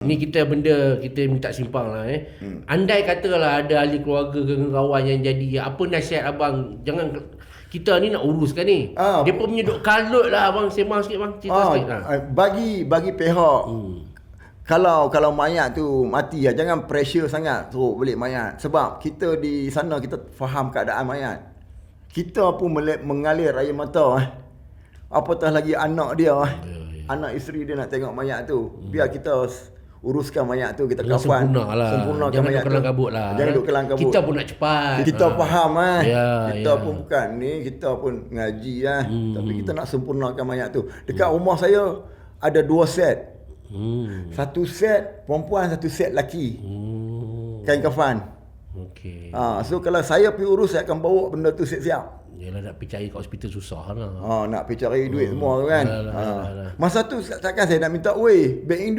Ni kita benda kita minta simpang lah eh. Hmm. Andai katalah ada ahli keluarga ke kawan yang jadi apa nasihat abang jangan kita ni nak uruskan ni. Ah. Dia pun punya duk kalut lah abang sembang sikit bang. Cerita Ah, sikit lah. ah, bagi bagi pihak Hmm. kalau kalau mayat tu mati ya jangan pressure sangat suruh balik mayat sebab kita di sana kita faham keadaan mayat. Kita pun mele- mengalir air mata eh. Apatah lagi anak dia eh. Ya, ya. Anak isteri dia nak tengok mayat tu. Biar kita s- uruskan mayat tu kita Dengan kafan. sempurna lah. Sempurnakan Jangan mayat duk kelang kabut lah. Jangan duk kelang kabut. Kita pun nak cepat. Kita Ah. faham eh. Ya, kita ya. pun bukan ni, kita pun ngaji eh. Hmm, Tapi kita nak sempurnakan mayat tu. Dekat rumah saya ada dua set. Hmm. Satu set perempuan, satu set lelaki. Hmm. Kain kafan. Okey. Ha, so kalau saya pergi urus saya akan bawa benda tu siap-siap. Yalah nak pergi cari kat hospital susah lah. Ha, nak pergi cari duit semua tu kan. Alah, Ha. alah, alah. Masa tu takkan saya nak minta, "Weh, beg